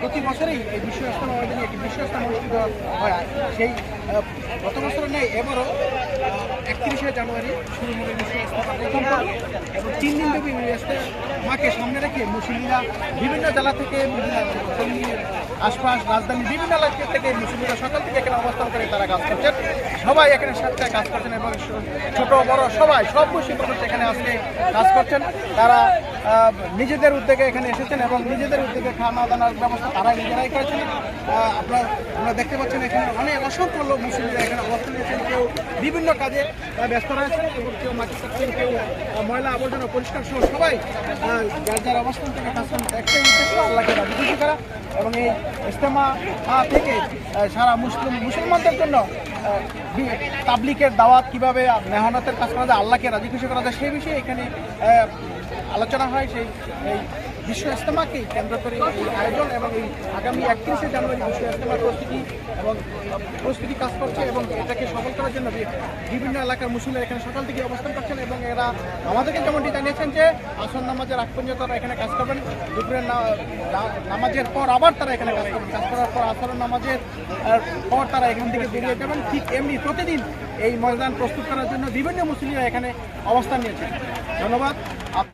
প্রতি বছরই এই বিশ্ব ময়দানে একটি বিশ্ব অনুষ্ঠিত হয়। সেই গত বছরের নেই এবারও একত্রিশে জানুয়ারি শুরু হবে বিশ্ব এবং তিন দিন ব্যাপী ইস্তেমাকে সামনে রেখে মুসলিমরা বিভিন্ন জেলা থেকে আশপাশ, রাজধানী বিভিন্ন এলাকা থেকে মুসলিমরা সকাল থেকে এখানে অবস্থান করে তারা কাজ করছেন। সবাই এখানে সাথে কাজ করছেন এবং ছোট, বড় সবাই সব মুসলিম মানুষ এখানে আজকে কাজ করছেন। তারা নিজেদের উদ্যোগে এখানে এসেছেন এবং নিজেদের উদ্যোগে খাওয়া দানার ব্যবস্থা তারা নিজেরাই করেছেন। আপনার আমরা দেখতে পাচ্ছেন এখানে অনেক অসংখ্য লোক মুসলিমরা এখানে অবস্থান নিয়েছেন কেউ বিভিন্ন কাজে ব্যস্ত রয়েছেন এবং কেউ মাটি কাটছেন কেউ ময়লা আবর্জনা পরিষ্কার সহ সবাই যার যার অবস্থান থেকে কাজ একটাই উদ্দেশ্য, আল্লাহকে রাজি করা এবং এই ইস্তেমা থেকে সারা মুসলিম, মুসলমানদের জন্য তাবলিকের দাওয়াত কীভাবে মেহনতের কাজ করা যায়, আল্লাহকে রাজি খুশি করা যায়, সেই বিষয়ে এখানে আলোচনা হয়, সেই বিশ্ব ইস্তেমাকে কেন্দ্র করে এই আয়োজন এবং এই আগামী একত্রিশে জানুয়ারি বিশ্ব ইস্তেমার প্রস্তুতি এবং প্রস্তুতি কাজ করছে এবং এটাকে সফল করার জন্য বিভিন্ন এলাকার মুসলিমরা এখানে সকাল থেকে অবস্থান করছেন এবং এরা আমাদেরকে যেমনটি জানিয়েছেন যে আসর নামাজের আগ পর্যন্ত তারা এখানে কাজ করবেন, দুপুরের নামাজের পর আবার তারা এখানে কাজ করবেন। কাজ করার পর আসর নামাজের পর তারা এখান থেকে বেরিয়ে যাবেন। ঠিক এমনি প্রতিদিন এই ময়দান প্রস্তুত করার জন্য বিভিন্ন মুসলিমরা এখানে অবস্থান নিয়েছেন। ধন্যবাদ।